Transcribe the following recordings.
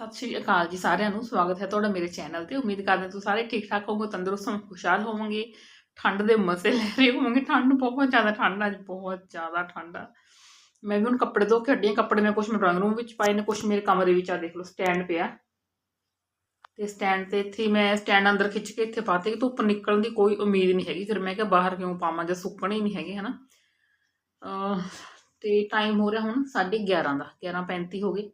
ਸਤਿ ਸ਼੍ਰੀ ਅਕਾਲ ਜੀ ਸਾਰਿਆਂ ਨੂੰ ਸਵਾਗਤ ਹੈ ਤੁਹਾਡਾ ਮੇਰੇ ਚੈਨਲ ਤੇ। ਉਮੀਦ ਕਰਦੇ ਹਾਂ ਤੁਸੀਂ ਸਾਰੇ ਠੀਕ ਠਾਕ ਹੋਵੋਗੇ ਤੰਦਰੁਸਤ ਹੋਵੋਗੇ ਖੁਸ਼ਹਾਲ ਹੋਵੋਗੇ। ਠੰਡ ਦੇ ਮਜ਼ੇ ਲੈ ਰਹੇ ਹੋਵੋਗੇ। ਠੰਡ ਬਹੁਤ ਜ਼ਿਆਦਾ ਠੰਡ ਆ, ਅੱਜ ਬਹੁਤ ਜ਼ਿਆਦਾ ਠੰਡ ਆ। ਮੈਂ ਵੀ ਹੁਣ ਕੱਪੜੇ ਧੋ ਕੇ ਹੱਡੀਆਂ ਕੱਪੜੇ ਮੈਂ ਕੁਝ ਮੈਂ ਡਰਾਇੰਗ ਰੂਮ ਵਿੱਚ ਪਾਏ ਨੇ ਕੁਝ ਮੇਰੇ ਕਮਰੇ ਵਿੱਚ ਆ ਦੇਖ ਲਓ ਸਟੈਂਡ ਪਿਆ। ਤੇ ਸਟੈਂਡ ਤੇ ਇੱਥੇ ਮੈਂ ਸਟੈਂਡ ਅੰਦਰ ਖਿੱਚ ਕੇ ਇੱਥੇ ਪਾਤੇ ਕਿ ਧੁੱਪ ਨਿਕਲਣ ਦੀ ਕੋਈ ਉਮੀਦ ਨਹੀਂ ਹੈਗੀ। ਫਿਰ ਮੈਂ ਕਿਹਾ ਬਾਹਰ ਕਿਉਂ ਪਾਵਾਂ ਜਾਂ ਸੁੱਕਣੇ ਹੀ ਨਹੀਂ ਹੈਗੇ ਹਨਾ। ਅਹ ਤੇ ਟਾਈਮ ਹੋ ਰਿਹਾ ਹੁਣ 11:30 ਦਾ। 11:35 ਹੋ ਗਏ।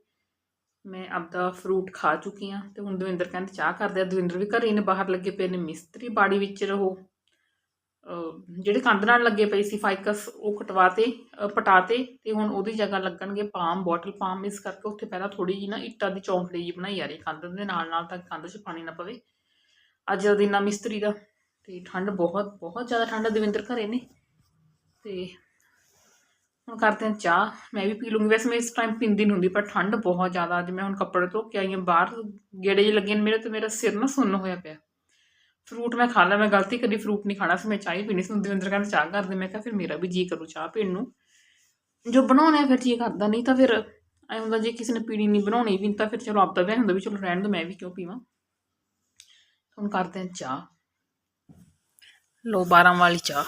ਮੈਂ ਆਪਦਾ ਫਰੂਟ ਖਾ ਚੁੱਕੀ ਹਾਂ ਤੇ ਹੁਣ ਦਵਿੰਦਰ ਕਹਿੰਦੇ ਚਾਹ ਕਰਦੇ ਆ। ਦਵਿੰਦਰ ਵੀ ਘਰੇ ਨੇ, ਬਾਹਰ ਲੱਗੇ ਪਏ ਨੇ। ਮਿਸਤਰੀ ਬਾੜੀ ਵਿੱਚ ਰਹੋ। ਜਿਹੜੇ ਕੰਧ ਨਾਲ ਲੱਗੇ ਪਏ ਸੀ ਫਾਈਕਸ ਉਹ ਕਟਵਾਤੇ ਪਟਾਤੇ ਤੇ ਹੁਣ ਉਹਦੀ ਜਗ੍ਹਾ ਲੱਗਣਗੇ ਪਾਮ ਬੋਟਲ ਪਾਮ ਇਸ ਕਰਕੇ ਉੱਥੇ ਪਹਿਲਾਂ ਥੋੜੀ ਜੀ ਨਾ ਇੱਟਾਂ ਦੀ ਚੌਂਕੜੀ ਜੀ ਬਣਾਈ ਆ ਰਹੀ ਕੰਧ ਦੇ ਨਾਲ ਨਾਲ ਤਾਂ ਕੰਧ 'ਚ ਪਾਣੀ ਨਾ ਪਵੇ। ਅੱਜ ਦਾ ਦਿਨ ਆ ਮਿਸਤਰੀ ਦਾ ਤੇ ਠੰਡ ਬਹੁਤ ਬਹੁਤ ਜ਼ਿਆਦਾ ਠੰਡ ਆ ਦਵਿੰਦਰ ਘਰੇ ਨੇ। ਤੇ ਹੁਣ ਕਰਦੇ ਹਾਂ ਚਾਹ, ਮੈਂ ਵੀ ਪੀ ਲੂੰਗੀ। ਵੈਸੇ ਮੈਂ ਇਸ ਟਾਈਮ ਪੀਂਦੀ ਨਹੀਂ ਹੁੰਦੀ, ਪਰ ਠੰਡ ਬਹੁਤ ਜ਼ਿਆਦਾ। ਅੱਜ ਮੈਂ ਹੁਣ ਕੱਪੜੇ ਧੋ ਕੇ ਆਈ ਹਾਂ ਬਾਹਰ, ਗੇੜੇ ਜਿਹੇ ਲੱਗੇ ਨੇ ਮੇਰੇ ਤੇ ਮੇਰਾ ਸਿਰ ਨਾ ਸੁੰਨ ਹੋਇਆ ਪਿਆ। ਫਰੂਟ ਮੈਂ ਖਾ ਲਿਆ ਮੈਂ ਗਲਤੀ ਕਰੀ ਫਰੂਟ ਨਹੀਂ ਖਾਣਾ ਸੀ ਮੈਂ ਚਾਹ ਹੀ ਪੀਣੀ ਸੀ। ਹੁਣ ਦਵਿੰਦਰ ਕਹਿੰਦਾ ਚਾਹ ਕਰ ਦੇ। ਮੈਂ ਕਿਹਾ ਫਿਰ ਮੇਰਾ ਵੀ ਜੀ ਕਰੂ ਚਾਹ ਪੀਣ ਨੂੰ। ਜੋ ਬਣਾਉਣਾ ਫਿਰ ਜੀ ਕਰਦਾ, ਨਹੀਂ ਤਾਂ ਫਿਰ ਐਂ ਹੁੰਦਾ ਜੇ ਕਿਸੇ ਨੇ ਪੀਣੀ ਨਹੀਂ ਬਣਾਉਣੀ ਵੀ, ਤਾਂ ਫਿਰ ਚਲੋ ਆਪਦਾ ਵਿਆਹ ਹੁੰਦਾ ਵੀ ਚਲੋ ਰਹਿਣ ਦੋ, ਮੈਂ ਵੀ ਕਿਉਂ ਪੀਵਾਂ? ਹੁਣ ਕਰਦੇ ਹਾਂ ਚਾਹ। ਲੋ 12 ਵਾਲੀ ਚਾਹ।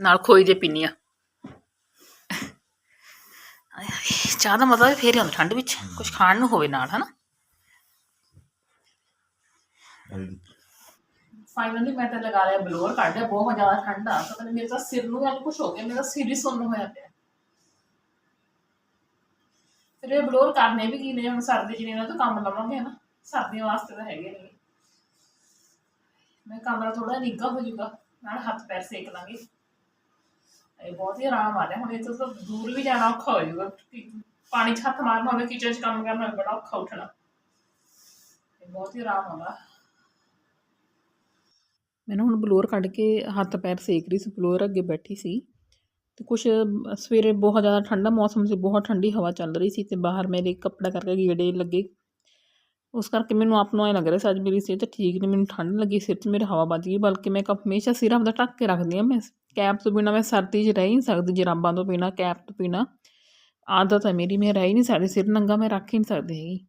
ਨਾਲ ਖੋਈ ਦੇ ਪੀਨੀ ਆ ਚਾਹ ਦਾ ਮਜ਼ਾ ਵੀ ਫੇਰ ਹੀ ਆਉਂਦਾ ਠੰਡ ਵਿੱਚ। ਕੁਝ ਖਾਣ ਨੂੰ ਹੋਵੇ ਨਾਲ ਹਨਾ? ਫਾਈਨਲੀ ਮੈਂ ਤਾਂ ਲਗਾ ਲਿਆ ਬਲੋਰ ਕੱਢ ਲਿਆ ਬਹੁਤ ਜ਼ਿਆਦਾ ਠੰਡ ਆ। ਪਤਾ ਨਹੀਂ ਮੇਰੇ ਤਾਂ ਸਿਰ ਨੂੰ ਐਂ ਕੁਝ ਹੋ ਗਿਆ ਮੇਰਾ ਸਿਰ ਹੀ ਸੁੰਨ ਹੋਇਆ ਪਿਆ। ਫਿਰ ਇਹ ਬਲੋਰ ਕਰਨੇ ਵੀ ਕੀ ਨੇ ਹੁਣ ਸਰਦੀ ਚ ਇਹਨਾਂ ਤੋਂ ਕੰਮ ਲਵਾਂਗੇ ਹਨਾ? ਸਰਦੀਆਂ ਵਾਸਤੇ ਤਾਂ ਹੈਗੇ ਨੇ। ਮੈਂ ਕਮਰਾ ਥੋੜਾ ਨਿੱਘਾ ਹੋ ਜਾਊਗਾ ਨਾਲ ਹੱਥ ਪੈਰ ਸੇਕ ਲਾਂਗੇ। ਇਹ ਬਹੁਤ ਹੀ ਆਰਾਮ ਆ ਰਿਹਾ। ਹੁਣ ਇਹ ਤੋਂ ਦੂਰ ਵੀ ਜਾਣਾ ਔਖਾ ਹੋ ਜਾਊਗਾ। ਪਾਣੀ 'ਚ ਹੱਥ ਮਾਰਨਾ ਹੋਵੇ ਕਿਚਨ 'ਚ ਕੰਮ ਕਰਨਾ ਬੜਾ ਔਖਾ ਉੱਠਣਾ। ਬਹੁਤ ਹੀ ਆਰਾਮ ਆਉਂਦਾ। ਮੈਨੂੰ ਹੁਣ ਬਲੋਰ ਕੱਢ ਕੇ ਹੱਥ ਪੈਰ ਸੇਕ ਰਹੀ ਸੀ। ਬਲੋਰ ਅੱਗੇ ਬੈਠੀ ਸੀ। ਤੇ ਕੁਛ ਸਵੇਰੇ ਬਹੁਤ ਜ਼ਿਆਦਾ ਠੰਡਾ ਮੌਸਮ ਸੀ ਬਹੁਤ ਠੰਡੀ ਹਵਾ ਚੱਲ ਰਹੀ ਸੀ ਤੇ ਬਾਹਰ ਮੇਰੇ ਕੱਪੜਾ ਕਰਕੇ ਗੇੜੇ ਲੱਗੇ। ਉਸ ਕਰਕੇ ਮੈਨੂੰ ਆਪ ਨੂੰ ਐਂ ਲੱਗ ਰਿਹਾ ਸੀ, ਅੱਜ ਮੇਰੀ ਸਿਹਤ ਠੀਕ ਨਹੀਂ, ਮੈਨੂੰ ਠੰਡ ਲੱਗੀ ਸਿਰ 'ਚ, ਮੇਰੇ ਹਵਾ ਵੱਜ ਗਈ, ਬਲਕਿ ਮੈਂ ਕੱਪ ਹਮੇਸ਼ਾ ਸਿਰ ਆਪਦਾ ਢੱਕ ਕੇ ਰੱਖਦੀ ਹਾਂ ਮੈਂ, ਕੈਪ ਤੋਂ ਬਿਨਾਂ ਮੈਂ ਸਰਦੀ 'ਚ ਰਹਿ ਹੀ ਨਹੀਂ ਸਕਦੀ, ਜਰਾਬਾਂ ਤੋਂ ਬਿਨਾਂ, ਕੈਪ ਤੋਂ ਬਿਨਾਂ। ਆਦਤ ਹੈ ਮੇਰੀ, ਮੈਂ ਰਹਿ ਹੀ ਨਹੀਂ ਸਕਦੀ, ਸਿਰ ਨੰਗਾ ਮੈਂ ਰੱਖ ਹੀ ਨਹੀਂ ਸਕਦੀ ਹੈਗੀ।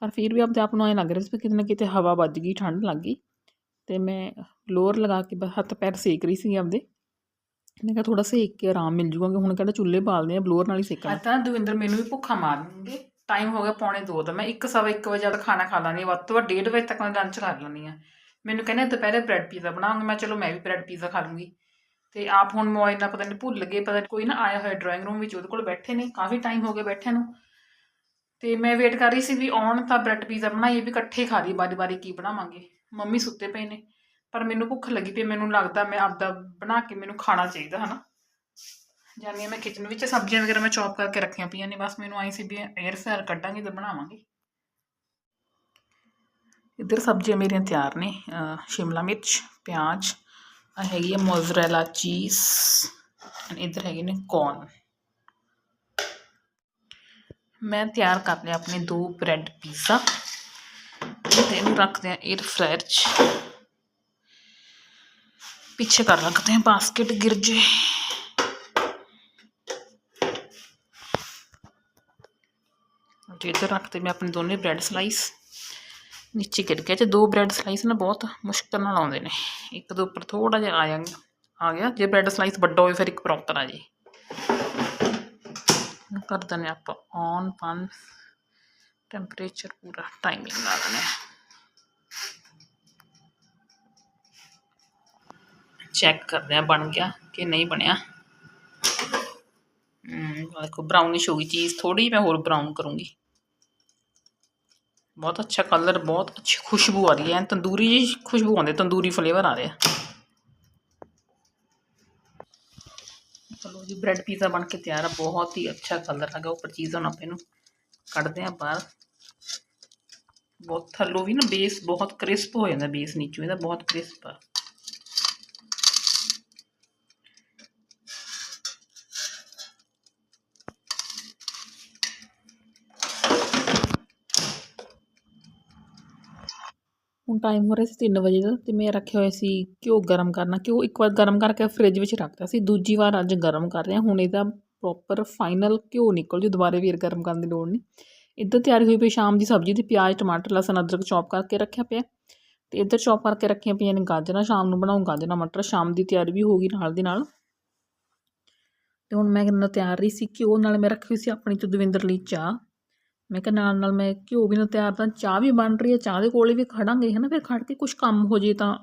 ਪਰ ਫਿਰ ਵੀ ਆਪਦੇ ਆਪ ਨੂੰ ਐਂ ਲੱਗ ਰਿਹਾ ਸੀ ਵੀ ਕਿਤੇ ਨਾ ਕਿਤੇ ਹਵਾ ਵੱਜ ਗਈ, ਠੰਡ ਲੱਗ ਗਈ, ਤੇ ਮੈਂ ਲੋਅਰ ਲਗਾ ਕੇ ਬਸ ਹੱਥ ਪੈਰ ਸੇਕ ਰਹੀ ਸੀ ਆਪਦੇ। ਮੈਂ ਕਿਹਾ ਥੋੜਾ ਸੇਕ ਕੇ ਆਰਾਮ ਮਿਲ ਜੂਗਾ ਕਿ ਹੁਣ ਕਿਹੜਾ ਚੁੱਲ੍ਹੇ ਬਾਲਦੇ ਆ ਬਲੋਰ ਨਾਲ ਹੀ ਸੇਕਾਂ ਤਾਂ ਦਵਿੰਦਰ ਮੈਨੂੰ ਵੀ ਭੁੱਖਾ ਮਾਰ ਮਾਰਨਗੇ ਟਾਈਮ ਹੋ ਗਿਆ ਪੌਣੇ 2 ਦਾ। ਮੈਂ 1:30 ਵਜੇ ਤੱਕ ਖਾਣਾ ਖਾ ਲਾਂਗੀ। ਵੱਧ ਤੋਂ ਵੱਧ 1:30 ਵਜੇ ਤੱਕ ਮੈਂ ਲੰਚ ਕਰ ਲੈਂਦੀ ਆ ਮੈਨੂੰ ਕਹਿੰਦੇ ਦੁਪਹਿਰੇ ਬ੍ਰੈਡ ਪੀਜ਼ਾ ਬਣਾਉਂਗਾ ਮੈਂ ਚਲੋ ਮੈਂ ਵੀ ਬ੍ਰੈਡ ਪੀਜ਼ਾ ਖਾ ਲੂੰਗੀ। ਤੇ ਆਪ ਹੁਣ ਮੋਬਾਈਲ ਨਾਲ ਪਤਾ ਨਹੀਂ ਭੁੱਲ ਗਏ, ਪਤਾ ਕੋਈ ਨਾ ਆਇਆ ਹੋਇਆ ਡਰਾਇੰਗ ਰੂਮ ਵਿੱਚ, ਉਹਦੇ ਕੋਲ ਬੈਠੇ ਨੇ। ਕਾਫੀ ਟਾਈਮ ਹੋ ਗਿਆ ਬੈਠਿਆਂ ਨੂੰ। ਤੇ ਮੈਂ ਵੇਟ ਕਰ ਰਹੀ ਸੀ ਵੀ ਆਉਣ ਤਾਂ ਬ੍ਰੈਡ ਪੀਜ਼ਾ ਬਣਾਈਏ, ਵੀ ਇਕੱਠੇ ਖਾ ਲਈ ਬਾਰੀ ਬਾਰੀ ਕੀ ਬਣਾਵਾਂਗੇ। ਮੰਮੀ ਸੁੱਤੇ ਪਏ ਨੇ। ਪਰ ਮੈਨੂੰ ਭੁੱਖ ਲੱਗੀ ਪਈ, ਮੈਨੂੰ ਲੱਗਦਾ ਮੈਂ ਆਪਦਾ ਬਣਾ ਕੇ ਮੈਨੂੰ ਖਾਣਾ ਚਾਹੀਦਾ, ਹਨਾ। ਜਾਨੀ ਮੈਂ ਕਿਚਨ ਵਿੱਚ ਸਬਜ਼ੀਆਂ ਵਗੈਰਾ ਮੈਂ ਚੌਪ ਕਰਕੇ ਰੱਖੀਆਂ ਪਈਆਂ ਨੇ, ਬਸ ਮੈਨੂੰ ਆਈ ਸੀ ਵੀ 에ਅਰ ਫਰਾਇਰ ਕੱਢਾਂਗੇ ਤੇ ਬਣਾਵਾਂਗੇ। ਇੱਧਰ ਸਬਜ਼ੀਆਂ ਮੇਰੀਆਂ ਤਿਆਰ ਨੇ ਸ਼ਿਮਲਾ ਮਿਰਚ, ਪਿਆਜ਼ ਆ ਹੈਗੀ ਹੈ ਮੋਜ਼ਰੇਲਾ ਚੀਜ਼ ਐਂਡ ਇੱਧਰ ਹੈਗੇ ਨੇ ਕੌਰਨ ਮੈਂ ਤਿਆਰ ਕਰ ਲਿਆ ਆਪਣੇ ਦੋ ਬ੍ਰੈਡ ਪੀਜ਼ਾ ਤੇ ਇਹਨੂੰ ਰੱਖਦੇ ਆ 에ਅਰ ਫਰਾਇਰ 'ਚ। ਪਿੱਛੇ ਕਰ ਰੱਖਦੇ ਆ ਬਾਸਕਟ ਗਿਰ ਜੇ। ਤੇ ਇੱਧਰ ਰੱਖਤੇ ਮੈਂ ਆਪਣੇ ਦੋਨੇ ਬ੍ਰੈਡ ਸਲਾਈਸ। ਨੀਚੇ ਗਿਰ ਗਿਆ ਤੇ ਦੋ ਬ੍ਰੈਡ ਸਲਾਈਸ ਨਾ ਬਹੁਤ ਮੁਸ਼ਕਲ ਨਾਲ ਆਉਂਦੇ ਨੇ। ਇੱਕ ਦੇ ਉੱਪਰ ਥੋੜਾ ਜਿਹਾ ਆ ਜਾਗਾ ਆ ਗਿਆ। ਜੇ ਬ੍ਰੈਡ ਸਲਾਈਸ ਵੱਡਾ ਹੋਵੇ, ਫਿਰ ਇੱਕ ਪ੍ਰੋਪਰ ਆ ਜੇ। ਕਰ ਦਿੰਦੇ ਆਪਾਂ ਔਨ ਪਨ ਟੈਂਪਰੇਚਰ ਪੂਰਾ ਟਾਈਮਿੰਗ ਲਾ ਦਿੰਦੇ ਚੈੱਕ ਕਰਦੇ ਆ ਬਣ ਗਿਆ ਕਿ ਨਹੀਂ ਬਣਿਆ। ਹਮ, ਦੇਖੋ ਬਰਾਊਨਿਸ਼ ਹੋ ਗਈ ਚੀਜ਼। ਥੋੜੀ ਮੈਂ ਹੋਰ ਬਰਾਊਨ ਕਰੂੰਗੀ। ਬਹੁਤ ਅੱਛਾ ਕਲਰ ਬਹੁਤ ਅੱਛੀ ਖੁਸ਼ਬੂ ਆ ਰਹੀ ਹੈ। ਐਨ ਤੰਦੂਰੀ ਜਿਹੀ ਖੁਸ਼ਬੂ ਆਉਂਦੀ, ਤੰਦੂਰੀ ਫਲੇਵਰ ਆ ਰਿਹਾ ਚਲੋ ਜੀ ਬ੍ਰੈਡ ਪੀਜ਼ਾ ਬਣ ਕੇ ਤਿਆਰ ਆ। ਬਹੁਤ ਹੀ ਅੱਛਾ ਕਲਰ ਹੈਗਾ ਉੱਪਰ ਚੀਜ਼ ਹੁਣ ਆਪਾਂ ਇਹਨੂੰ ਕੱਢਦੇ ਆ ਬਾਹਰ। ਬਹੁਤ ਥੱਲੋਂ ਵੀ ਨਾ ਬੇਸ ਬਹੁਤ ਕ੍ਰਿਸਪ ਹੋ ਜਾਂਦਾ ਬੇਸ ਨੀਚੋਂ ਇਹਦਾ ਬਹੁਤ ਕ੍ਰਿਸਪ ਆ। ਹੁਣ ਟਾਈਮ ਹੋ ਰਿਹਾ ਸੀ 3 ਵਜੇ ਦਾ ਤੇ ਮੈਂ ਰੱਖਿਆ ਹੋਇਆ ਸੀ ਘਿਓ ਗਰਮ ਕਰਨਾ, ਘਿਓ ਇੱਕ ਵਾਰ ਗਰਮ ਕਰਕੇ ਫ੍ਰਿਜ ਵਿੱਚ ਰੱਖਤਾ ਸੀ, ਦੂਜੀ ਵਾਰ ਅੱਜ ਗਰਮ ਕਰ ਰਿਹਾ, ਹੁਣ ਇਹਦਾ ਪ੍ਰੋਪਰ ਫਾਈਨਲ ਘਿਓ ਨਿਕਲ ਜੂ ਦੁਬਾਰੇ ਫੇਰ ਗਰਮ ਕਰਨ ਦੀ ਲੋੜ ਨਹੀਂ। ਇੱਧਰ ਤਿਆਰੀ ਹੋਈ ਪਈ ਸ਼ਾਮ ਦੀ ਸਬਜ਼ੀ ਦੀ, ਪਿਆਜ਼, ਟਮਾਟਰ, ਲਸਣ, ਅਦਰਕ ਚੌਪ ਕਰਕੇ ਰੱਖਿਆ ਪਿਆ। ਤੇ ਇੱਧਰ ਚੌਪ ਕਰਕੇ ਰੱਖੀਆਂ ਪਈਆਂ ਨੇ ਗਾਜਰਾਂ, ਸ਼ਾਮ ਨੂੰ ਬਣਾਉਂ ਗਾਜਰਾਂ, ਮਟਰ, ਸ਼ਾਮ ਦੀ ਤਿਆਰੀ ਵੀ ਹੋ ਗਈ ਨਾਲ ਦੀ ਨਾਲ। ਤੇ ਹੁਣ ਮੈਂ ਕਿੰਨਾ ਤਿਆਰ ਰਹੀ ਸੀ, ਘਿਓ ਨਾਲ ਮੈਂ ਰੱਖੀ ਹੋਈ ਸੀ ਆਪਣੀ ਤੇ ਦਵਿੰਦਰ ਲਈ ਚਾਹ। ਮੈਂ ਕਿਹਾ ਨਾਲ ਨਾਲ ਮੈਂ ਘਿਓ ਵੀ ਨਾ ਤਿਆਰ ਤਾਂ ਚਾਹ ਵੀ ਬਣ ਰਹੀ ਹੈ, ਚਾਹ ਦੇ ਕੋਲੇ ਵੀ ਖੜਾਂਗੇ ਹੈ ਨਾ ਫਿਰ ਖੜ ਕੇ ਕੁਝ ਕੰਮ ਹੋ ਜੇ ਤਾਂ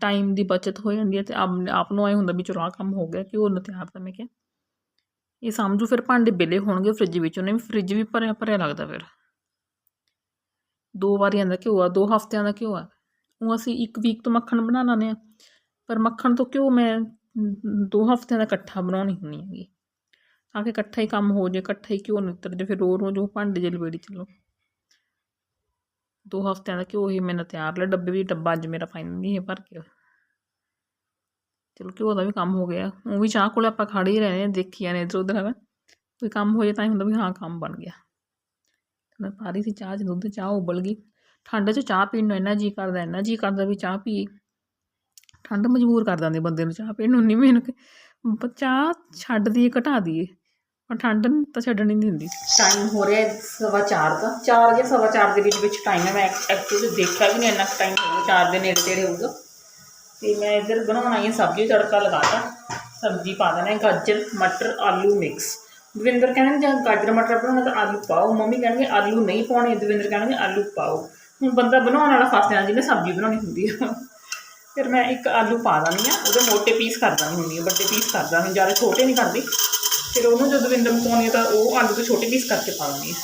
ਟਾਈਮ ਦੀ ਬਚਤ ਹੋ ਜਾਂਦੀ ਹੈ ਤੇ ਆਪ ਨੂੰ ਐ ਹੁੰਦਾ ਵੀ ਚਲੋ ਆਹ ਕੰਮ ਹੋ ਗਿਆ, ਘਿਓ ਨੂੰ ਤਿਆਰ ਤਾਂ ਮੈਂ ਕਿਹਾ ਇਹ ਸਮਝੂ ਫਿਰ ਭਾਂਡੇ ਬਿਲੇ ਹੋਣਗੇ ਫ੍ਰਿਜ ਵਿੱਚ, ਉਹਨੇ ਵੀ ਫ੍ਰਿਜ ਵੀ ਭਰਿਆ ਭਰਿਆ ਲੱਗਦਾ ਫਿਰ। ਦੋ ਵਾਰੀਆਂ ਦਾ ਘਿਓ ਆ, ਦੋ ਹਫ਼ਤਿਆਂ ਦਾ ਘਿਓ ਆ। ਉਹ ਅਸੀਂ ਇੱਕ ਵੀਕ ਤੋਂ ਮੱਖਣ ਬਣਾ ਲੈਂਦੇ ਆ ਪਰ ਮੱਖਣ ਤੋਂ ਘਿਓ ਮੈਂ ਦੋ ਹਫ਼ਤਿਆਂ ਦਾ ਇਕੱਠਾ ਬਣਾਉਣੀ ਹੁੰਦੀ ਹੈਗੀ। ਤਾਂ ਕਿ ਇਕੱਠਾ ਹੀ ਕੰਮ ਹੋ ਜੇ, ਇਕੱਠਾ ਹੀ ਘਿਓ ਨਿੱਤਰ ਜੇ, ਫਿਰ ਰੋ ਰੋਜ਼ ਜੋ ਭਾਂਡੇ ਜੇ ਲਵੇੜੀ ਚਲੋ ਦੋ ਹਫ਼ਤਿਆਂ ਦਾ ਘਿਓ ਹੀ ਮੈਨੇ ਤਿਆਰ ਲਿਆ ਡੱਬੇ ਵੀ ਡੱਬਾ ਅੱਜ ਮੇਰਾ ਫਾਈਨਲ ਨਹੀਂ ਹੈ ਭਰ ਕੇ। ਚਲੋ ਘਿਓ ਦਾ ਵੀ ਕੰਮ ਹੋ ਗਿਆ। ਉਹ ਵੀ ਚਾਹ ਕੋਲ ਆਪਾਂ ਖੜੇ ਹੀ ਰਹਿੰਦੇ ਹਾਂ, ਦੇਖੀ ਜਾਂਦੇ ਇੱਧਰ ਉੱਧਰ, ਹਨਾ? ਕੋਈ ਕੰਮ ਹੋ ਜੇ ਤਾਂ ਹੀ ਹੁੰਦਾ ਵੀ ਹਾਂ, ਕੰਮ ਬਣ ਗਿਆ। ਮੈਂ ਪਾ ਰਹੀ ਸੀ ਚਾਹ 'ਚ ਦੁੱਧ ਚਾਹ ਉਬਲ ਗਈ। ਠੰਡ 'ਚ ਚਾਹ ਪੀਣ ਨੂੰ ਇੰਨਾ ਜੀ ਕਰਦਾ, ਇੰਨਾ ਜੀ ਕਰਦਾ ਵੀ ਚਾਹ ਪੀਏ। ਠੰਡ ਮਜਬੂਰ ਕਰ ਦਿੰਦੀ ਬੰਦੇ ਨੂੰ ਚਾਹ ਪੀਣ ਨੂੰ ਨਹੀਂ ਮੈਨੂੰ ਚਾਹ ਛੱਡ ਦਈਏ, ਘਟਾ ਦਈਏ। ਪਰ ਠੰਡ ਤਾਂ ਛੱਡਣੀ ਨਹੀਂ ਹੁੰਦੀ ਟਾਈਮ ਹੋ ਰਿਹਾ ਸਵਾ ਚਾਰ ਦਾ। ਚਾਰ ਜਾਂ ਸਵਾ ਚਾਰ ਦੇ ਵਿੱਚ ਵਿੱਚ ਟਾਈਮ ਹੈ। ਮੈਂ ਐਕਚੁਅਲੀ ਦੇਖਿਆ ਵੀ ਨਹੀਂ ਇੰਨਾ ਟਾਈਮ ਹੋਊਗਾ। ਚਾਰ ਦੇ ਨੇੜੇ ਤੇੜੇ ਹੋਊਗਾ। ਤੇ ਮੈਂ ਇੱਧਰ ਬਣਾਉਣਾ ਆਈ ਸਬਜ਼ੀ ਤੜਕਾ ਲਗਾਤਾ ਸਬਜ਼ੀ ਪਾ ਦੇਣਾ ਹੈ ਗਾਜਰ, ਮਟਰ, ਆਲੂ ਮਿਕਸ ਦਵਿੰਦਰ ਕਹਿੰਦੇ ਜੇ ਗਾਜਰ, ਮਟਰ ਬਣਾਉਣਾ ਤਾਂ ਆਲੂ ਪਾਓ। ਮੰਮੀ ਕਹਿਣਗੇ ਆਲੂ ਨਹੀਂ ਪਾਉਣੇ। ਦਵਿੰਦਰ ਕਹਿਣਗੇ ਆਲੂ ਪਾਓ। ਹੁਣ ਬੰਦਾ ਬਣਾਉਣ ਵਾਲਾ ਫਸ ਜਾਂਦਾ ਜਿਹਨੇ ਸਬਜ਼ੀ ਬਣਾਉਣੀ ਹੁੰਦੀ ਆ। ਫਿਰ ਮੈਂ ਇੱਕ ਆਲੂ ਪਾ ਦਿੰਦੀ ਆ ਉਹਦੇ ਮੋਟੇ ਪੀਸ ਕਰ ਦਿੰਦੀ ਹੁੰਦੀ ਹਾਂ। ਵੱਡੇ ਪੀਸ ਕਰ ਦਿੰਦੀ ਜ਼ਿਆਦਾ ਛੋਟੇ ਨਹੀਂ ਕਰਦੀ। ਫਿਰ ਉਹਨੂੰ ਜਦੋਂ ਨੂੰ ਪਾਉਣੀ ਹੈ ਤਾਂ ਉਹ ਆਲੂ ਦੇ ਛੋਟੇ ਪੀਸ ਕਰਕੇ ਪਾ ਦਿੰਦੀ ਹਾਂ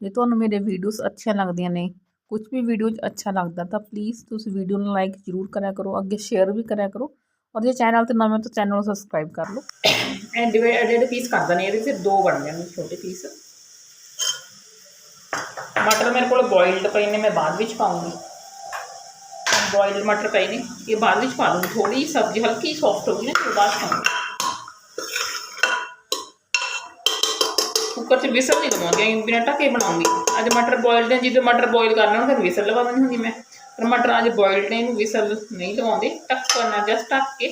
ਜੇ ਤੁਹਾਨੂੰ ਮੇਰੇ ਵੀਡੀਓਜ਼ ਅੱਛੀਆਂ ਲੱਗਦੀਆਂ ਨੇ ਕੁਝ ਵੀ ਵੀਡੀਓ ਅੱਛਾ ਲੱਗਦਾ ਤਾਂ ਪਲੀਜ਼ ਤੁਸੀਂ ਵੀਡੀਓ ਨੂੰ ਲਾਈਕ ਜ਼ਰੂਰ ਕਰਿਆ ਕਰੋ ਅੱਗੇ ਸ਼ੇਅਰ ਵੀ ਕਰਿਆ ਕਰੋ ਔਰ ਜੇ ਚੈਨਲ ਤੇ ਨਵੇਂ ਤਾਂ ਚੈਨਲ ਨੂੰ ਸਬਸਕ੍ਰਾਈਬ ਕਰ ਲਓ। ਐਂਡ ਡਿਵਾਈਡ ਐਡਡ ਪੀਸ ਕਰ ਦਨੇ ਇਹਦੇ ਫਿਰ ਦੋ ਬਣ ਜਾਣਗੇ ਛੋਟੇ ਪੀਸ ਮਟਰ ਮੇਰੇ ਕੋਲ ਬੋਇਲਡ ਪਏ ਨੇ ਮੈਂ ਬਾਅਦ ਵਿੱਚ ਪਾਉਂਗੀ। ਬੋਇਲਡ ਮਟਰ ਪਏ ਨੇ, ਇਹ ਬਾਅਦ ਵਿੱਚ ਪਾ ਲੂੰਗੀ ਥੋੜੀ ਜਿਹੀ ਸਬਜ਼ੀ, ਹਲਕੀ ਸੌਫਟ ਹੋਗੀ ਨਾ, ਫਿਰ ਬਾਅਦ ਕੁੱਕਰ 'ਚ ਵਿਸਲ ਨਹੀਂ ਲਵਾਉਂਦੀ ਬਿਨਾਂ ਢੱਕੇ ਬਣਾਉਂਗੀ। ਅੱਜ ਮਟਰ ਬੋਇਲਡ ਨੇ, ਜਦੋਂ ਮਟਰ ਬੋਇਲ ਕਰਨਾ ਉਹਨਾਂ ਫਿਰ ਵਿਸਲ ਲਵਾ ਦਿੰਦੀ ਹੁੰਦੀ ਮੈਂ। ਪਰ ਮਟਰ ਅੱਜ ਬੋਇਲਡ ਨੇ, ਇਹਨੂੰ ਵਿਸਲ ਨਹੀਂ ਲਵਾਉਂਦੇ। ਟੱਕ ਕਰਨਾ ਜਸਟ ਢੱਕ ਕੇ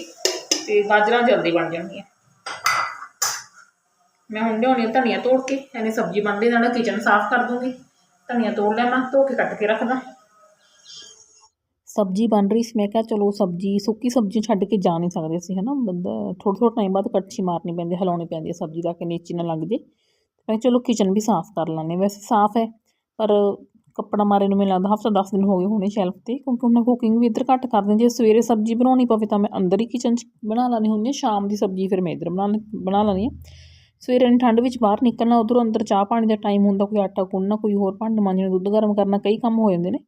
ਤੇ ਗਾਜਰਾਂ ਜਲਦੀ ਬਣ ਜਾਣਗੀਆਂ। ਮੈਂ ਹੁਣ ਲਿਆਉਣੀ ਧਨੀਆ ਤੋੜ ਕੇ ਐਨੇ ਸਬਜ਼ੀ ਬਣਦੀ ਨਾਲ ਕਿਚਨ ਸਾਫ਼ ਕਰ ਦੂੰਗੀ। ਧਨੀਆ ਤੋੜ ਲੈਣਾ ਧੋ ਕੇ ਕੱਟ ਕੇ ਰੱਖਦਾ। ਸਬਜ਼ੀ ਬਣ ਰਹੀ ਸੀ। ਮੈਂ ਕਿਹਾ, ਚਲੋ ਸਬਜ਼ੀ, ਸੁੱਕੀ ਸਬਜ਼ੀ ਛੱਡ ਕੇ ਜਾ ਨਹੀਂ ਸਕਦੇ ਸੀ, ਹਨਾ? ਬੰਦਾ ਥੋੜ੍ਹਾ ਥੋੜ੍ਹਾ ਟਾਈਮ ਬਾਅਦ ਕੜਛੀ ਮਾਰਨੀ ਪੈਂਦੀ, ਹਿਲਾਉਣੀ ਪੈਂਦੀ ਹੈ ਸਬਜ਼ੀ ਦਾ ਕਿ ਨੀਚੇ ਨਾ ਲੱਗ ਜੇ। ਮੈਂ ਕਿਹਾ, ਚਲੋ ਕਿਚਨ ਵੀ ਸਾਫ਼ ਕਰ ਲੈਂਦੇ ਵੈਸੇ ਸਾਫ਼ ਹੈ, ਪਰ ਕੱਪੜਾ ਮਾਰੇ ਨੂੰ ਮੈਨੂੰ ਲੱਗਦਾ ਹਫਤਾ 10 ਦਿਨ ਹੋ ਗਏ ਹੋਣੇ ਸ਼ੈਲਫ ਤੇ, ਕਿਉਂਕਿ ਹੁਣ ਕੁਕਿੰਗ ਵੀ ਇੱਧਰ ਘੱਟ ਕਰਦੇ ਜੇ ਸਵੇਰੇ ਸਬਜ਼ੀ ਬਣਾਉਣੀ ਪਵੇ ਤਾਂ ਮੈਂ ਅੰਦਰ ਹੀ ਕਿਚਨ 'ਚ ਬਣਾ ਲੈਣੀ ਹੁੰਦੀ ਹੈ, ਸ਼ਾਮ ਦੀ ਸਬਜ਼ੀ ਫਿਰ ਮੈਂ ਇੱਧਰ ਬਣਾ ਬਣਾ ਲੈਂਦੀ ਹਾਂ। ਸਵੇਰੇ ਨੂੰ ਠੰਡ ਵਿੱਚ ਬਾਹਰ ਨਿਕਲਣਾ, ਉਧਰੋਂ ਅੰਦਰ ਚਾਹ ਪਾਣੀ ਦਾ ਟਾਈਮ ਹੁੰਦਾ, ਕੋਈ ਆਟਾ ਗੁੰਨਣਾ, ਕੋਈ ਹੋਰ ਭਾਂਡੇ ਮਾਂਜਣੇ, ਦੁੱਧ ਗਰਮ ਕਰਨਾ, ਕਈ ਕੰਮ ਹੋ ਜਾਂਦੇ ਨੇ।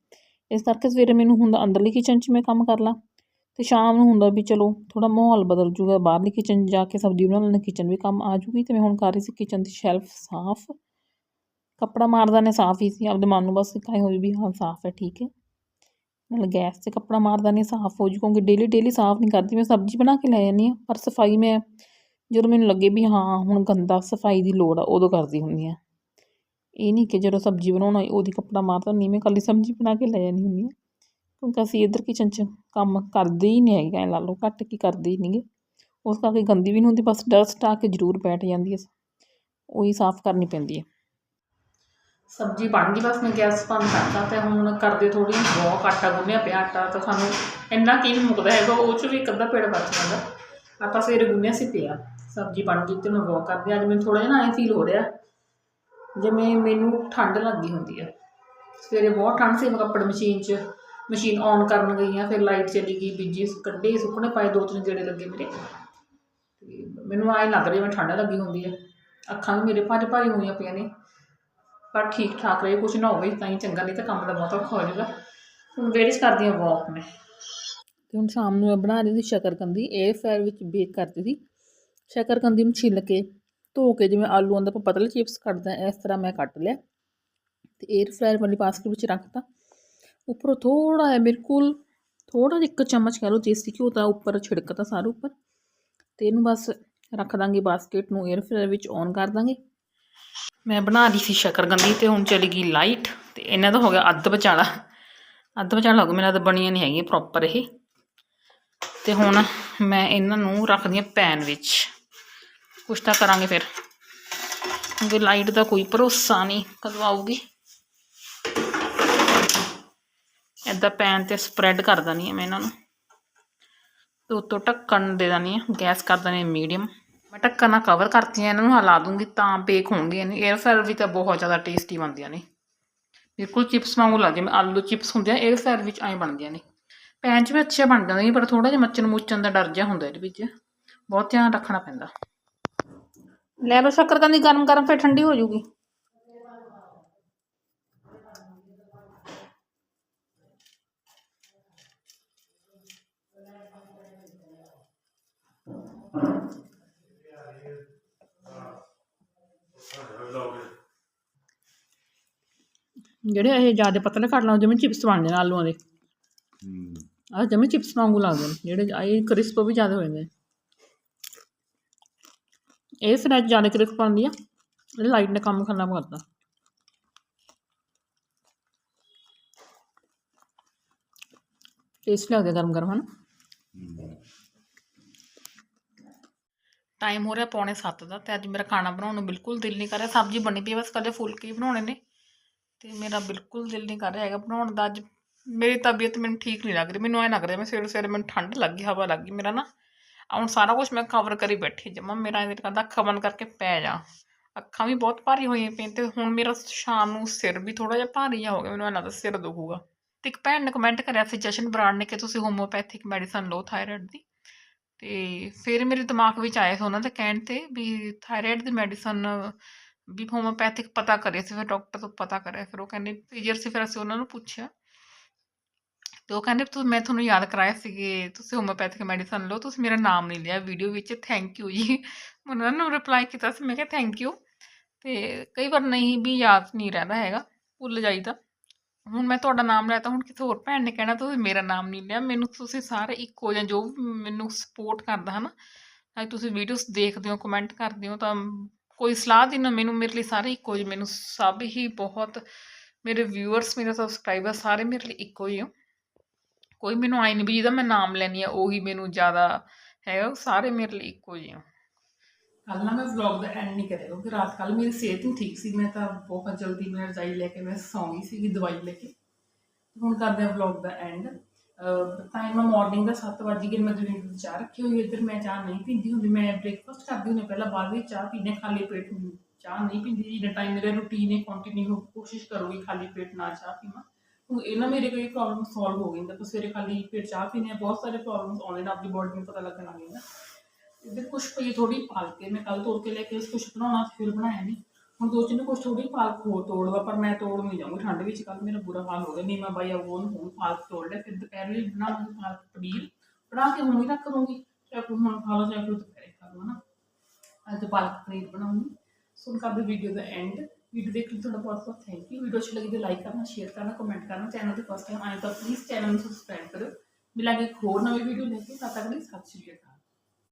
ਇਸ ਕਰਕੇ ਸਵੇਰੇ ਮੈਨੂੰ ਹੁੰਦਾ ਅੰਦਰਲੀ ਕਿਚਨ 'ਚ ਮੈਂ ਕੰਮ ਕਰ ਲਾਂ ਤੇ ਸ਼ਾਮ ਨੂੰ ਹੁੰਦਾ ਵੀ ਚਲੋ ਥੋੜਾ ਮਾਹੌਲ ਬਦਲ ਜੂਗਾ, ਬਾਹਰਲੀ ਕਿਚਨ ਜਾ ਕੇ ਸਬਜ਼ੀ ਬਣਾ ਲੈਣੀ ਕਿਚਨ ਵੀ ਕੰਮ ਆ ਜੂਗੀ ਤੇ ਮੈਂ ਹੁਣ ਕਰ ਰਹੀ ਸੀ ਕਿਚਨ ਦੀ ਸ਼ੈਲਫ ਸਾਫ਼। ਕੱਪੜਾ ਮਾਰਦਾ ਨੇ ਸਾਫ਼ ਹੀ ਸੀ, ਆਪਦੇ ਮਨ ਨੂੰ ਬਸ ਕਾਈ ਹੋਈ ਵੀ ਹਾਂ ਸਾਫ਼ ਹੈ, ਠੀਕ ਹੈ। ਨਾਲ ਗੈਸ 'ਤੇ ਕੱਪੜਾ ਮਾਰਦਾ ਨਹੀਂ ਸਾਫ਼ ਹੋ ਜੂ ਕਿਉਂਕਿ ਡੇਲੀ ਡੇਲੀ ਸਾਫ਼ ਨਹੀਂ ਕਰਦੀ, ਮੈਂ ਸਬਜ਼ੀ ਬਣਾ ਕੇ ਲੈ ਜਾਂਦੀ ਹਾਂ, ਪਰ ਸਫ਼ਾਈ ਮੈਂ ਜਦੋਂ ਮੈਨੂੰ ਲੱਗੇ ਵੀ ਹਾਂ, ਹੁਣ ਗੰਦਾ ਸਫ਼ਾਈ ਦੀ ਲੋੜ ਆ, ਉਦੋਂ ਕਰਦੀ ਹੁੰਦੀ ਹਾਂ। ਇਹ ਨਹੀਂ ਕਿ ਜਦੋਂ ਸਬਜ਼ੀ ਬਣਾਉਣਾ ਹੋਏ ਉਹਦੀ ਕੱਪੜਾ ਮਾਰਦਾ ਨਹੀਂ ਮੈਂ ਕੱਲੀ ਸਬਜ਼ੀ ਬਣਾ ਕੇ ਲੈ ਜਾਂਦੀ ਹੁੰਦੀ ਹਾਂ। ਕਿਉਂਕਿ ਅਸੀਂ ਇੱਧਰ ਕਿਚਨ 'ਚ ਕੰਮ ਕਰਦੇ ਹੀ ਨਹੀਂ ਹੈਗੇ, ਐਂ ਲਾ ਲਓ, ਘੱਟ ਕੀ ਕਰਦੇ ਹੀ ਨਹੀਂਗੇ। ਉਸ ਕਰਕੇ ਗੰਦੀ ਵੀ ਨਹੀਂ ਹੁੰਦੀ, ਬਸ ਡਸਟ ਆ ਕੇ ਜ਼ਰੂਰ ਬੈਠ ਜਾਂਦੀ ਹੈ। ਉਹੀ ਸਾਫ਼ ਕਰਨੀ ਪੈਂਦੀ ਹੈ। ਸਬਜ਼ੀ ਬਣ ਗਈ, ਬਸ ਮੈਂ ਗੈਸ ਬੰਦ ਕਰਤਾ ਤੇ ਹੁਣ ਕਰਦੇ ਥੋੜੀ ਬਹੁਤ ਆਟਾ ਗੁੰਨਿਆ ਪਿਆ, ਆਟਾ ਤਾਂ ਸਾਨੂੰ ਇੰਨਾ ਕੀ ਨਹੀਂ ਮੁੱਕਦਾ ਹੈਗਾ, ਉਹ 'ਚ ਵੀ ਇੱਕ ਅੱਧਾ ਪੇੜ ਬਚ ਜਾਂਦਾ। ਆਟਾ ਸਵੇਰੇ ਗੁੰਨਿਆ ਸੀ ਪਿਆ, ਸਬਜ਼ੀ ਬਣ ਗਈ ਤੇ ਮੈਂ ਵੋਕ ਕਰਦੇ ਅੱਜ ਮੈਨੂੰ ਥੋੜਾ ਜਿਹਾ ਨਾ ਐਂ ਫੀਲ ਹੋ ਰਿਹਾ। ਜਿਵੇਂ ਮੈਨੂੰ ਠੰਡ ਲੱਗੀ ਹੁੰਦੀ ਆ। ਸਵੇਰੇ ਬਹੁਤ ਠੰਡ ਸੀ, ਮੈਂ ਕੱਪੜੇ ਮਸ਼ੀਨ 'ਚ, ਮਸ਼ੀਨ ਔਨ ਕਰਨ ਗਈ ਆ, ਫਿਰ ਲਾਈਟ ਚਲੀ ਗਈ, ਬੀਜੀ ਕੱਢੇ, ਸੁੱਕਣੇ ਪਾਏ, ਦੋ ਤਿੰਨ ਗੇੜੇ ਲੱਗੇ ਮੇਰੇ। ਤੇ ਮੈਨੂੰ ਆਏ ਲੱਗ ਰਿਹਾ ਮੈਂ ਠੰਡ ਲੱਗੀ ਹੁੰਦੀ ਆ। ਅੱਖਾਂ ਵੀ ਮੇਰੇ ਭਾਰੀ ਭਾਰੀ ਹੋਈਆਂ ਪਈਆਂ ਨੇ। ਪਰ ਠੀਕ ਠਾਕ ਰਹੇ ਕੁਝ ਨਾ ਹੋਵੇ, ਤਾਂ ਹੀ ਚੰਗਾ, ਨਹੀਂ ਤਾਂ ਕੰਮ ਦਾ ਬਹੁਤ ਔਖਾ ਹੋ ਜਾਊਗਾ ਹੁਣ ਵਿਹੜੇ 'ਚ ਕਰਦੀ ਹਾਂ ਵਾਕ ਮੈਂ। ਤੇ ਹੁਣ ਸ਼ਾਮ ਨੂੰ ਮੈਂ ਬਣਾ ਰਹੀ ਸੀ ਸ਼ਕਰਕੰਦੀ 에ਅਰ ਫਰਾਇਰ ਵਿੱਚ ਬੇਕ ਕਰਦੀ ਸੀ। ਸ਼ਕਰਕੰਦੀ ਨੂੰ ਛਿੱਲ ਕੇ ਧੋ ਕੇ ਜਿਵੇਂ ਆਲੂ ਦਾ ਆਪਾਂ ਪਤਲੇ ਚਿਪਸ ਕੱਟਦੇ ਹਾਂ, ਇਸ ਤਰ੍ਹਾਂ ਮੈਂ ਕੱਟ ਲਿਆ। ਤੇ 에ਅਰ ਫਰਾਇਰ ਵਾਲੀ ਬਾਸਕਟ ਵਿੱਚ ਰੱਖਤਾ। ਉੱਪਰੋਂ ਥੋੜਾ ਜਿਹਾ ਬਿਲਕੁਲ ਥੋੜਾ ਜਿਹਾ ਇੱਕ ਚਮਚ ਕਹਿ ਲਓ ਦੇਸੀ ਘਿਓ ਤਾਂ ਉੱਪਰ ਛਿੜਕਤਾ ਸਾਰੇ ਉੱਪਰ। ਤੇ ਇਹਨੂੰ ਬਸ ਰੱਖ ਦਾਂਗੇ ਬਾਸਕਟ ਨੂੰ 에ਅਰ ਫਰਾਇਰ ਵਿੱਚ ਔਨ ਕਰ ਦਾਂਗੇ। ਮੈਂ ਬਣਾ ਰਹੀ ਸੀ ਸ਼ਕਰਗੰਦੀ ਤੇ ਹੁਣ ਚਲੀ ਗਈ ਲਾਈਟ ਤੇ ਇਹਨਾਂ ਦਾ ਹੋ ਗਿਆ ਅੱਧ ਵਿਚਾਲਾ। ਅੱਧ ਵਿਚਾਲਾ ਹੋ ਗਿਆ, ਮੇਰਾ ਤਾਂ ਬਣੀਆਂ ਨਹੀਂ ਹੈਗੀਆਂ ਪ੍ਰੋਪਰ ਇਹ। ਤੇ ਹੁਣ ਮੈਂ ਇਹਨਾਂ ਨੂੰ ਰੱਖਦੀ ਹਾਂ ਪੈਨ ਵਿੱਚ। ਕੁਛ ਤਾਂ ਕਰਾਂਗੇ ਫਿਰ। ਕਿਉਂਕਿ ਲਾਈਟ ਦਾ ਕੋਈ ਭਰੋਸਾ ਨਹੀਂ ਕਦੋਂ ਆਊਗੀ। ਏਦਾਂ ਪੈਨ ਤੇ ਸਪਰੈਡ ਕਰ ਦਣੀ ਹੈ ਮੈਂ ਇਹਨਾਂ ਨੂੰ। ਤੇ ਉੱਤੋਂ ਢੱਕਣ ਦੇ ਦਣੀ ਹੈ, ਗੈਸ ਕਰ ਦਣੀ ਮੀਡੀਅਮ ਮੈਂ ਢੱਕਣ ਨਾਲ ਕਵਰ ਕਰਤੀਆਂ, ਇਹਨਾਂ ਨੂੰ ਹਲਾ ਦੂੰਗੀ ਤਾਂ ਬੇਕ ਹੋਣਗੇ ਨੇ। 에ਅਰ ਫਰਾਇਰ ਵੀ ਤਾਂ ਬਹੁਤ ਜ਼ਿਆਦਾ ਟੇਸਟੀ ਬਣਦੀਆਂ ਨੇ। ਬਿਲਕੁਲ ਚਿਪਸ ਵਾਂਗੂ ਲੱਗਦੀਆਂ ਜਿਵੇਂ ਆਲੂ ਚਿਪਸ ਹੁੰਦੇ ਆ 에ਅਰ ਫਰਾਇਰ ਵਿੱਚ ਐਂ ਬਣਦੀਆਂ ਨੇ। ਪੈਨ 'ਚ ਵੀ ਅੱਛੇ ਬਣ ਜਾਂਦੇ ਨੇ, ਪਰ ਥੋੜਾ ਜਿਹਾ ਮੱਚਣ ਮੁੱਚਣ ਦਾ ਡਰ ਜਿਹਾ ਹੁੰਦਾ ਇਹਦੇ ਵਿੱਚ। ਬਹੁਤ ਧਿਆਨ ਰੱਖਣਾ ਪੈਂਦਾ। ਲੈ ਲਓ ਸ਼ੱਕਰ ਕੰਦੀ ਗਰਮ ਗਰਮ ਫਿਰ ਠੰਡੀ ਹੋ ਜੂਗੀ। ਜਿਹੜੇ ਇਹ ਜ਼ਿਆਦਾ ਪਤਲੇ ਕੱਟ ਲਾਂ ਜਿਵੇਂ ਚਿਪਸ ਬਣਦੇ ਨੇ ਆਲੂਆਂ ਦੇ। ਆਹ ਜਿਵੇਂ ਚਿਪਸ ਵਾਂਗੂ ਲੱਗਦੇ ਨੇ ਜਿਹੜੇ ਇਹ ਕ੍ਰਿਸਪ ਵੀ ਜ਼ਿਆਦਾ ਹੋ ਜਾਂਦੇ ਨੇ। ਇਹ ਫਿਰ ਜ਼ਿਆਦਾ ਕ੍ਰਿਸਪ ਬਣਦੀ ਆ। ਇਹ ਲਾਈਟ ਨੇ ਕੰਮ ਖਰਾਬ ਕਰਦਾ ਟੇਸਟ ਲੱਗਦਾ ਗਰਮ ਗਰਮ, ਹਨ? ਟਾਈਮ ਹੋ ਰਿਹਾ ਪੌਣੇ 7 ਦਾ ਤੇ ਅੱਜ ਮੇਰਾ ਖਾਣਾ ਬਣਾਉਣ ਨੂੰ ਬਿਲਕੁਲ ਦਿਲ ਨਹੀਂ ਕਰ ਰਿਹਾ। ਸਬਜ਼ੀ ਬਣੀ ਪਈ ਬਸ ਕੱਲੇ ਫੁਲਕੇ ਹੀ ਬਣਾਉਣੇ ਨੇ। ਤੇ ਮੇਰਾ ਬਿਲਕੁਲ ਦਿਲ ਨਹੀਂ ਕਰ ਰਿਹਾ ਹੈਗਾ ਬਣਾਉਣ ਦਾ। ਅੱਜ ਮੇਰੀ ਤਬੀਅਤ ਮੈਨੂੰ ਠੀਕ ਨਹੀਂ ਲੱਗ ਰਹੀ। ਮੈਨੂੰ ਐਂ ਲੱਗ ਰਿਹਾ ਮੈਂ ਸਵੇਰੇ ਸਵੇਰੇ ਮੈਨੂੰ ਠੰਡ ਲੱਗ ਗਈ, ਹਵਾ ਲੱਗ ਗਈ ਮੇਰਾ ਨਾ। ਹੁਣ ਸਾਰਾ ਕੁਝ ਮੈਂ ਕਵਰ ਕਰੀ ਬੈਠੀ ਜਮਾ, ਮੇਰਾ ਇਹਦੇ ਕਰਦਾ ਅੱਖਾਂ ਬੰਦ ਕਰਕੇ ਪੈ ਜਾ। ਅੱਖਾਂ ਵੀ ਬਹੁਤ ਭਾਰੀ ਹੋਈਆਂ ਪਈਆਂ ਤੇ ਹੁਣ ਮੇਰਾ ਸ਼ਾਮ ਨੂੰ ਸਿਰ ਵੀ ਥੋੜਾ ਜਿਹਾ ਭਾਰੀ ਜਿਹਾ ਹੋ ਗਿਆ, ਮੈਨੂੰ ਇਹਨਾਂ ਦਾ ਸਿਰ ਦੁਖੂਗਾ। ਤੇ ਇੱਕ ਭੈਣ ਨੇ ਕਮੈਂਟ ਕਰਿਆ ਸੀ ਜਸ਼ਨ ਬਰਾੜ ਨੇ ਕਿ ਤੁਸੀਂ ਹੋਮੋਪੈਥਿਕ ਮੈਡੀਸਨ ਲਓ ਥਾਇਰਾਇਡ ਦੀ। ਤੇ ਫਿਰ ਮੇਰੇ ਦਿਮਾਗ ਵਿੱਚ ਆਇਆ ਸੀ ਉਹਨਾਂ ਦੇ ਕਹਿਣ ਤੇ ਵੀ ਥਾਇਰਾਇਡ ਦੀ ਮੈਡੀਸਨ ਵੀ ਹੋਮੋਪੈਥਿਕ ਪਤਾ ਕਰੇ ਸੀ, ਫਿਰ ਡਾਕਟਰ ਤੋਂ ਪਤਾ ਕਰਿਆ, ਫਿਰ ਉਹ ਕਹਿੰਦੇ ਪੀਜਰ ਸੀ ਫਿਰ ਅਸੀਂ ਉਹਨਾਂ ਨੂੰ ਪੁੱਛਿਆ ਤੇ ਉਹ ਕਹਿੰਦੇ ਤੂੰ, ਮੈਂ ਤੁਹਾਨੂੰ ਯਾਦ ਕਰਾਇਆ ਸੀਗੇ, ਤੁਸੀਂ ਹੋਮੋਪੈਥਿਕ ਮੈਡੀਸਨ ਲਓ, ਤੁਸੀਂ ਮੇਰਾ ਨਾਮ ਨਹੀਂ ਲਿਆ ਵੀਡੀਓ ਵਿੱਚ ਥੈਂਕ ਯੂ ਜੀ। ਉਹਨਾਂ ਨੂੰ ਰਿਪਲਾਈ ਕੀਤਾ ਸੀ, ਮੈਂ ਕਿਹਾ ਥੈਂਕ ਯੂ ਤੇ ਕਈ ਵਾਰ ਨਹੀਂ ਵੀ ਯਾਦ ਨਹੀਂ ਰਹਿੰਦਾ ਹੈਗਾ, ਭੁੱਲ ਜਾਈਦਾ। ਹੁਣ ਮੈਂ ਤੁਹਾਡਾ ਨਾਮ ਲਿਆ ਤਾਂ ਹੁਣ ਕਿਸੇ ਹੋਰ ਭੈਣ ਨੇ ਕਹਿਣਾ, ਤੁਸੀਂ ਮੇਰਾ ਨਾਮ ਨਹੀਂ ਲਿਆ। ਮੈਨੂੰ ਤੁਸੀਂ ਸਾਰੇ ਇੱਕੋ ਜਾਂ ਜੋ ਵੀ ਮੈਨੂੰ ਸਪੋਰਟ ਕਰਦਾ ਹੈ ਨਾ ਤੁਸੀਂ ਵੀਡੀਓਜ਼ ਦੇਖਦੇ ਹੋ ਕਮੈਂਟ ਕਰਦੇ ਹੋ, ਤਾਂ ਕੋਈ ਸਲਾਹ ਦੇਣਾ ਮੈਨੂੰ ਮੇਰੇ ਲਈ ਸਾਰੇ ਇੱਕੋ ਜਿਹੇ, ਮੈਨੂੰ ਸਭ ਹੀ ਬਹੁਤ, ਮੇਰੇ ਵਿਊਅਰਸ ਮੇਰੇ ਸਬਸਕ੍ਰਾਈਬਰ ਸਾਰੇ ਮੇਰੇ ਲਈ ਇੱਕੋ ਹੀ ਹੋ। ਕੋਈ ਮੈਨੂੰ ਆਈ ਨਹੀਂ ਵੀ ਜਿਹਦਾ ਮੈਂ ਨਾਮ ਲੈਣੀ ਆ ਉਹੀ ਮੈਨੂੰ ਜ਼ਿਆਦਾ ਹੈਗਾ, ਉਹ ਸਾਰੇ ਮੇਰੇ ਲਈ ਇੱਕੋ ਜਿਹੇ ਹੋ ਕੱਲ ਨਾ ਮੈਂ ਵਲੌਗ ਦਾ ਐਂਡ ਨਹੀਂ ਕਰਿਆ, ਕਿਉਂਕਿ ਰਾਤ ਕੱਲ ਮੇਰੀ ਸਿਹਤ ਨਹੀਂ ਠੀਕ ਸੀ, ਮੈਂ ਤਾਂ ਬਹੁਤ ਜਲਦੀ ਮੈਂ ਰਜਾਈ ਲੈ ਕੇ ਮੈਂ ਸੌਂ ਗਈ ਸੀਗੀ ਦਵਾਈ ਲੈ ਕੇ। ਹੁਣ ਕਰਦੇ ਆ ਵਲੌਗ ਦਾ ਐਂਡ ਟਾਈਮ ਆ ਮਾਰਨਿੰਗ ਦਾ 7 ਵਜੇ ਕਿ ਮੈਂ ਦੁਨੀਆ ਚਾਹ ਰੱਖੀ ਹੋਈ ਇੱਧਰ ਮੈਂ ਚਾਹ ਨਹੀਂ ਪੀਂਦੀ ਹੁੰਦੀ, ਮੈਂ ਬ੍ਰੇਕਫਾਸਟ ਕਰਦੀ ਹੁੰਦੀ ਪਹਿਲਾਂ ਬਾਅਦ ਵਿੱਚ ਚਾਹ ਪੀਣੇ ਖਾਲੀ ਪੇਟ ਚਾਹ ਨਹੀਂ ਪੀਂਦੀ ਜਿਹੜਾ ਟਾਈਮ ਮੇਰਾ ਰੂਟੀਨ ਹੈ ਕੰਟੀਨਿਊ ਕੋਸ਼ਿਸ਼ ਕਰੂੰਗੀ ਖਾਲੀ ਪੇਟ ਨਾ ਚਾਹ ਪੀਵਾਂ। ਹੁਣ ਇਹ ਨਾ ਮੇਰੇ ਕੋਈ ਪ੍ਰੋਬਲਮ ਸੋਲਵ ਹੋ ਗਈ ਤਾਂ ਸਵੇਰੇ ਖਾਲੀ ਪੇਟ ਚਾਹ ਪੀਣੇ ਆ ਬਹੁਤ ਸਾਰੇ ਪ੍ਰੋਬਲਮਸ ਆਉਂਦੇ ਆਪਣੀ ਬੋਡੀ ਨੂੰ ਪਤਾ ਲੱਗਣ ਲੱਗ ਜਾਂਦਾ। ਇੱਧਰ ਕੁਛ ਪਈ ਥੋੜੀ ਪਾਲਕ ਹੈ, ਮੈਂ ਕੱਲ ਤੋੜ ਕੇ ਲੈ ਕੇ ਉਸ ਕੁਛ ਬਣਾਉਣਾ ਫਿਰ ਬਣਾਇਆ ਨਹੀਂ ਹੁਣ ਦੋ ਤਿੰਨ ਕੁਛ ਥੋੜੀ ਪਾਲਕ ਹੋਰ ਤੋੜਵਾ ਪਰ ਮੈਂ ਤੋੜ ਨਹੀਂ ਜਾਊਂਗੀ, ਠੰਡ ਵਿੱਚ ਕੱਲ ਮੇਰਾ ਬੁਰਾ ਹਾਲ ਹੋ ਗਿਆ। ਨੀਮਾ ਬਾਈ ਆਉਣ ਹੁਣ ਪਾਲਕ ਤੋੜ ਲੈ ਫਿਰ ਦੁਪਹਿਰ ਲਈ ਬਣਾਵਾਂਗੀ ਪਾਲਕ ਪਨੀਰ, ਬਣਾ ਕੇ ਹੁਣ ਹੀ ਰੱਖ ਦੂੰਗੀ। ਚਾਹੇ ਕੋਈ ਹੁਣ ਖਾ ਲਓ ਚਾਹੇ ਕੋਈ ਦੁਪਹਿਰੇ ਖਾ ਲਓ ਨਾ ਅੱਜ ਪਾਲਕ ਪਨੀਰ ਬਣਾਉਂਗੀ। ਸੋ ਕਰਦੇ ਵੀਡੀਓ ਦਾ ਐਂਡ ਵੀਡੀਓ ਦੇਖ ਲਈ, ਤੁਹਾਡਾ ਬਹੁਤ ਬਹੁਤ ਥੈਂਕ ਯੂ ਵੀਡੀਓ ਅੱਛੀ ਲੱਗੀ ਤਾਂ ਲਾਈਕ ਕਰਨਾ ਸ਼ੇਅਰ ਕਰਨਾ ਕਮੈਂਟ ਕਰਨਾ ਚੈਨਲ ਤੇ ਫਸਟ ਟਾਈਮ ਆਏ ਤਾਂ ਪਲੀਜ਼ ਚੈਨਲ ਨੂੰ ਸਬਸਕ੍ਰਾਈਬ ਕਰੋ ਮਿਲਾਂਗੇ ਇੱਕ ਹੋਰ ਨਵੀਂ ਵੀਡੀਓ ਲੈ ਕੇ, ਤਦ ਤੱਕ ਲਈ ਸਤਿ ਸ਼੍ਰੀ ਅਕਾਲ।